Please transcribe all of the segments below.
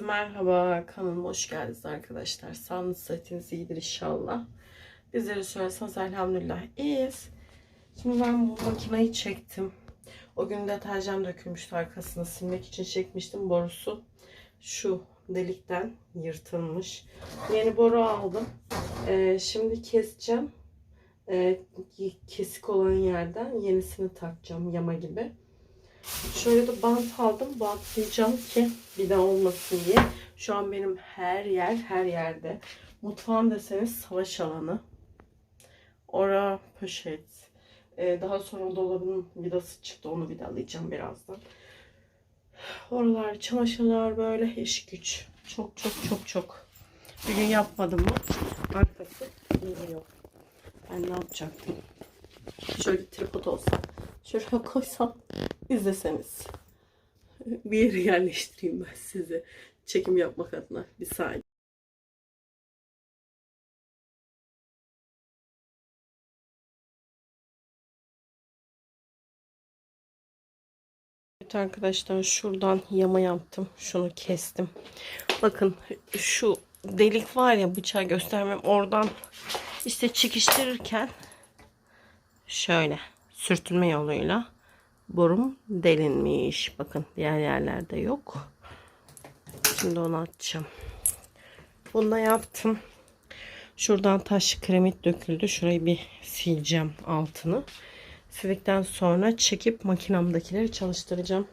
Merhaba, kanalıma hoş geldiniz arkadaşlar. Sağlığınız, sıhhatiniz iyidir inşallah. Bizleri sorarsanız elhamdülillah iyiyiz. Şimdi ben bu makineyi çektim. O gün deterjan dökülmüştü arkasını silmek için çekmiştim. Borusu şu delikten yırtılmış. Yeni boru aldım. Ee, şimdi keseceğim. Ee, kesik olan yerden yenisini takacağım yama gibi. Şöyle de bant aldım. Bantlayacağım ki bir daha olmasın diye. Şu an benim her yer her yerde. Mutfağım deseniz savaş alanı. Ora poşet. Ee, daha sonra dolabın vidası çıktı. Onu vidalayacağım birazdan. Oralar çamaşırlar böyle iş güç. Çok çok çok çok. Bir gün yapmadım mı? Arkası geliyor. Ben ne yapacaktım? Şöyle tripod olsa. Şuraya koysam izleseniz. Bir yere yerleştireyim ben size. Çekim yapmak adına. Bir saniye. Evet arkadaşlar şuradan yama yaptım. Şunu kestim. Bakın şu delik var ya bıçağı göstermem. Oradan işte çekiştirirken şöyle sürtünme yoluyla borum delinmiş. Bakın diğer yerlerde yok. Şimdi onu atacağım. Bunu da yaptım. Şuradan taş kremit döküldü. Şurayı bir sileceğim altını. Sildikten sonra çekip makinamdakileri çalıştıracağım.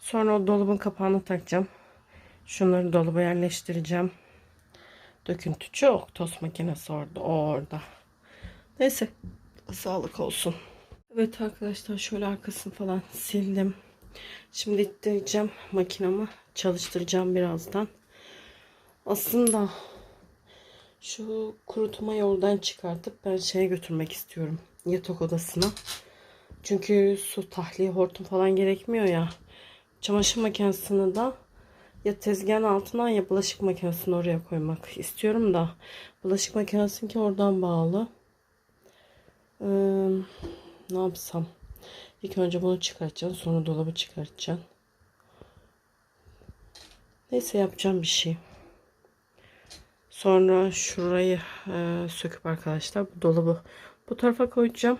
Sonra o dolabın kapağını takacağım. Şunları dolaba yerleştireceğim. Döküntü çok. Tost makinesi orada. Orada. Neyse. Sağlık olsun. Evet arkadaşlar şöyle arkasını falan sildim. Şimdi ittireceğim makinamı. Çalıştıracağım birazdan. Aslında şu kurutmayı oradan çıkartıp ben şeye götürmek istiyorum. Yatak odasına. Çünkü su tahliye hortum falan gerekmiyor ya. Çamaşır makinesini de ya tezgahın altına ya bulaşık makinesini oraya koymak istiyorum da bulaşık makinesinki oradan bağlı. Ee, ne yapsam? İlk önce bunu çıkartacağım. Sonra dolabı çıkartacağım. Neyse yapacağım bir şey. Sonra şurayı e, söküp arkadaşlar bu dolabı bu tarafa koyacağım.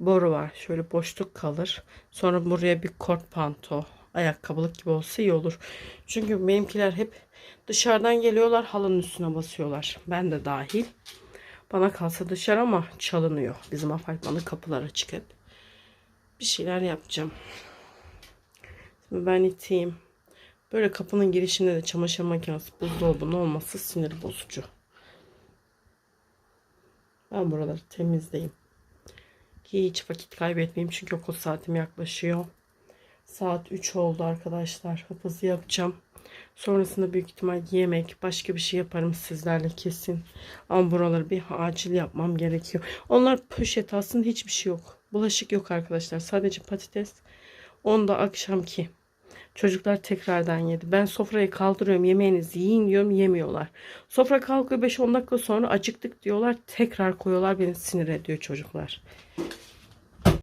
Boru var. Şöyle boşluk kalır. Sonra buraya bir kort panto ayakkabılık gibi olsa iyi olur. Çünkü benimkiler hep dışarıdan geliyorlar halının üstüne basıyorlar. Ben de dahil. Bana kalsa dışarı ama çalınıyor. Bizim apartmanın kapıları açık hep. Bir şeyler yapacağım. Şimdi ben iteyim. Böyle kapının girişinde de çamaşır makinesi buzdolabının olması sinir bozucu. Ben buraları temizleyeyim. Ki hiç vakit kaybetmeyeyim çünkü okul saatim yaklaşıyor. Saat 3 oldu arkadaşlar. Hıp hızlı yapacağım. Sonrasında büyük ihtimal yemek, başka bir şey yaparım sizlerle kesin. Ama buraları bir acil yapmam gerekiyor. Onlar poşet aslında hiçbir şey yok. Bulaşık yok arkadaşlar. Sadece patates. Onu da akşamki. Çocuklar tekrardan yedi. Ben sofrayı kaldırıyorum. Yemeğinizi yiyin diyorum. Yemiyorlar. Sofra kalkıyor 5-10 dakika sonra acıktık diyorlar. Tekrar koyuyorlar. Beni sinir ediyor çocuklar.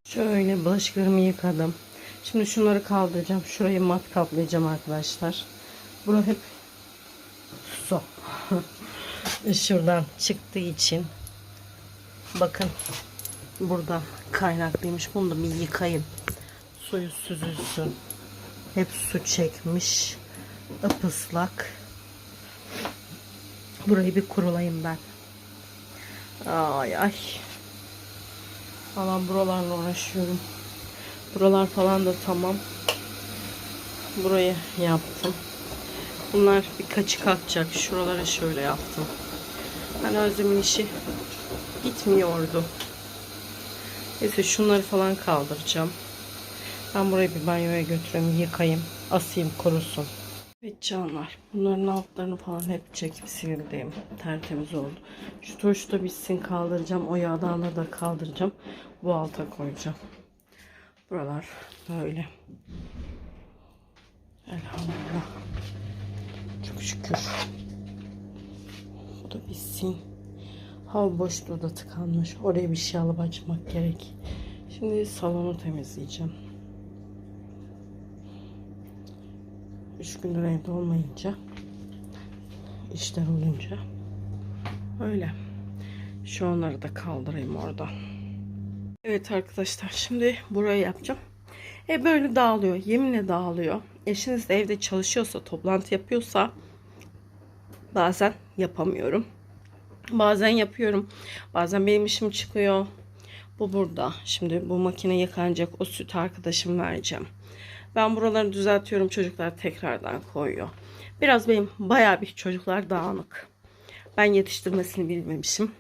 Şöyle bulaşıklarımı yıkadım. Şimdi şunları kaldıracağım. Şurayı mat kaplayacağım arkadaşlar. Bunu hep su. Şuradan çıktığı için bakın burada kaynaklıymış. Bunu da bir yıkayayım. Suyu süzülsün. Hep su çekmiş. Ipaslak. Burayı bir kurulayım ben. Ay ay. Falan buralarla uğraşıyorum. Buralar falan da tamam. Burayı yaptım. Bunlar birkaçı kalkacak. Şuralara şöyle yaptım. Ben Özlem'in işi gitmiyordu. Neyse şunları falan kaldıracağım. Ben burayı bir banyoya götüreyim, yıkayayım, asayım, kurusun. Evet canlar. Bunların altlarını falan hep çekip sildim. Tertemiz oldu. Şu turşu da bitsin kaldıracağım. O yağdanları da kaldıracağım. Bu alta koyacağım. Buralar böyle. Elhamdülillah. Çok şükür. Bu da bitsin. Hava boşluğu da tıkanmış. Oraya bir şey alıp açmak gerek. Şimdi salonu temizleyeceğim. Üç gündür evde olmayınca işler olunca. Öyle. Şu onları da kaldırayım oradan. Evet arkadaşlar şimdi burayı yapacağım. E böyle dağılıyor. Yeminle dağılıyor. Eşiniz de evde çalışıyorsa, toplantı yapıyorsa bazen yapamıyorum. Bazen yapıyorum. Bazen benim işim çıkıyor. Bu burada. Şimdi bu makine yıkanacak. O sütü arkadaşım vereceğim. Ben buraları düzeltiyorum. Çocuklar tekrardan koyuyor. Biraz benim bayağı bir çocuklar dağınık. Ben yetiştirmesini bilmemişim.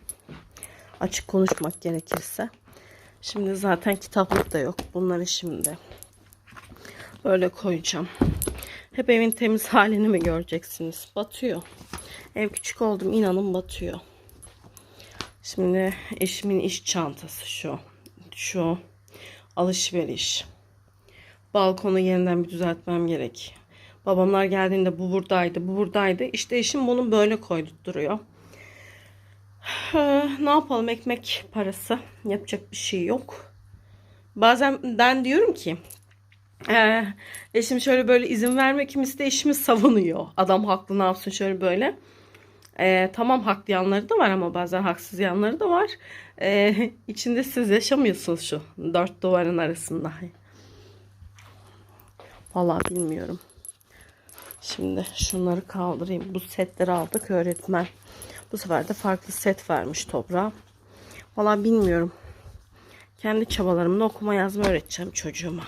Açık konuşmak gerekirse. Şimdi zaten kitaplık da yok. Bunları şimdi böyle koyacağım. Hep evin temiz halini mi göreceksiniz? Batıyor. Ev küçük oldum inanın batıyor. Şimdi eşimin iş çantası şu. Şu alışveriş. Balkonu yeniden bir düzeltmem gerek. Babamlar geldiğinde bu buradaydı, bu buradaydı. İşte eşim bunu böyle koydurtturuyor. Ee, ne yapalım ekmek parası. Yapacak bir şey yok. Bazen ben diyorum ki ee, eşim şöyle böyle izin vermek kimisi de eşimi savunuyor. Adam haklı ne yapsın şöyle böyle. Ee, tamam haklı yanları da var ama bazen haksız yanları da var. Ee, içinde siz yaşamıyorsunuz şu dört duvarın arasında. Vallahi bilmiyorum. Şimdi şunları kaldırayım. Bu setleri aldık öğretmen. Bu sefer de farklı set vermiş toprağa. Vallahi bilmiyorum. Kendi çabalarımla okuma yazma öğreteceğim çocuğuma.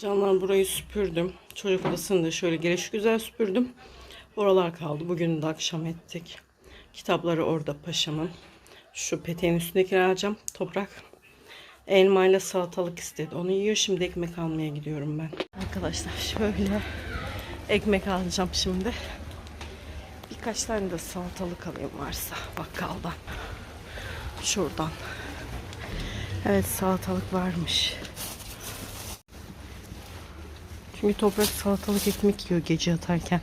Canlar burayı süpürdüm. Çocuk odasını da şöyle giriş güzel süpürdüm. Oralar kaldı. Bugün de akşam ettik. Kitapları orada paşamın. Şu peteğin üstündekileri alacağım. Toprak elmayla salatalık istedi. Onu yiyor. Şimdi ekmek almaya gidiyorum ben. Arkadaşlar şöyle ekmek alacağım şimdi. Birkaç tane de salatalık alayım varsa bakkaldan. Şuradan. Evet salatalık varmış. Çünkü toprak salatalık ekmek yiyor gece yatarken.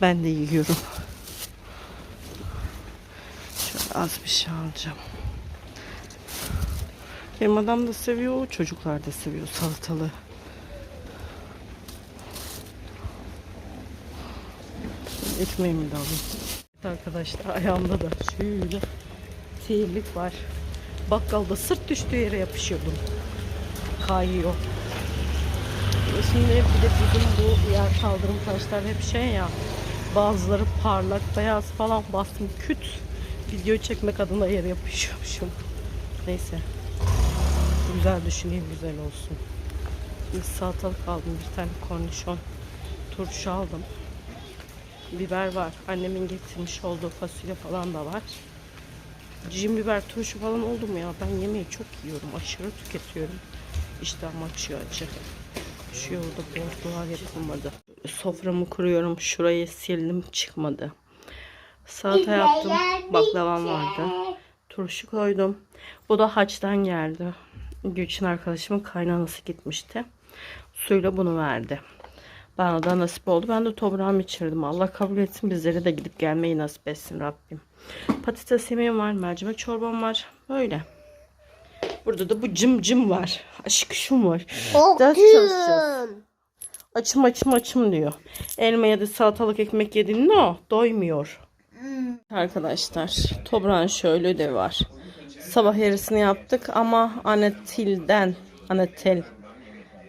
Ben de yiyorum. Şöyle az bir şey alacağım. Benim adam da seviyor, çocuklar da seviyor salatalığı. Ekmeğimi de alayım. Evet Arkadaşlar ayağımda da şöyle sihirlik var. Bakkalda sırt düştüğü yere yapışıyordum. Kayıyor. Şimdi bir de bizim bu yer kaldırım taşlar hep şey ya bazıları parlak beyaz falan bastım küt video çekmek adına yer yapışıyormuşum. Neyse. Güzel düşüneyim güzel olsun. Bir salatalık aldım bir tane kornişon turşu aldım. Biber var. Annemin getirmiş olduğu fasulye falan da var. Cim biber turşu falan oldu mu ya? Ben yemeği çok yiyorum. Aşırı tüketiyorum. İştahım açıyor acı. Şu yolda bordolar yapılmadı. Soframı kuruyorum. Şurayı sildim çıkmadı. Salata yaptım. Baklavam vardı. Turşu koydum. Bu da haçtan geldi. Gülçin arkadaşımın kaynanası gitmişti. Suyla bunu verdi. Bana da nasip oldu. Ben de toprağımı içirdim. Allah kabul etsin. Bizlere de gidip gelmeyi nasip etsin Rabbim. Patates yemeğim var. Mercimek çorbam var. Böyle. Burada da bu cım cım var. Aşk şum var. Ders çalışacağız. Açım açım açım diyor. Elma ya da salatalık ekmek yediğinde o doymuyor. Arkadaşlar toprağın şöyle ödevi var. Sabah yarısını yaptık ama anetilden anetil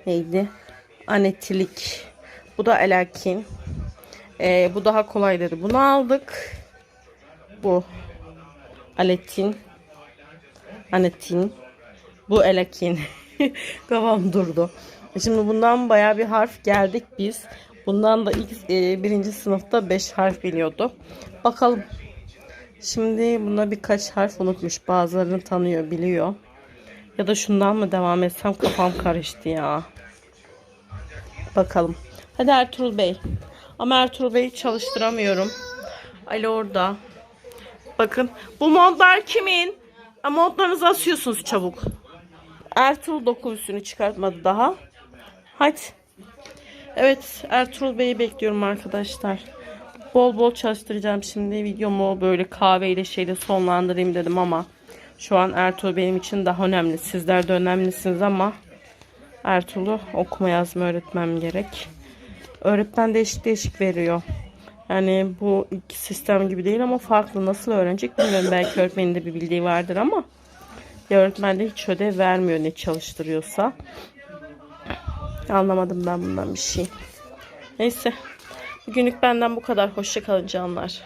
neydi? Anetilik. Bu da elakin. Ee, bu daha kolay dedi. Bunu aldık. Bu aletin. Anetin. Bu elakin. Kafam durdu. Şimdi bundan baya bir harf geldik biz. Bundan da ilk e, birinci sınıfta 5 harf biliyordu. Bakalım. Şimdi buna birkaç harf unutmuş. Bazılarını tanıyor, biliyor. Ya da şundan mı devam etsem kafam karıştı ya. Bakalım. Hadi Ertuğrul Bey. Ama Ertuğrul Bey'i çalıştıramıyorum. Ali orada. Bakın bu montlar kimin? Ha, Montlarınızı asıyorsunuz çabuk. Ertuğrul doku üstünü çıkartmadı daha. Hadi. Evet Ertuğrul Bey'i bekliyorum arkadaşlar. Bol bol çalıştıracağım şimdi. Videomu böyle kahveyle şeyle sonlandırayım dedim ama şu an Ertuğrul benim için daha önemli. Sizler de önemlisiniz ama Ertuğrul'u okuma yazma öğretmem gerek. Öğretmen değişik değişik veriyor. Yani bu iki sistem gibi değil ama farklı. Nasıl öğrenecek bilmiyorum. Belki öğretmenin de bir bildiği vardır ama ya öğretmen de hiç ödev vermiyor ne çalıştırıyorsa. Anlamadım ben bundan bir şey. Neyse. Bugünlük benden bu kadar. Hoşça kalın canlar.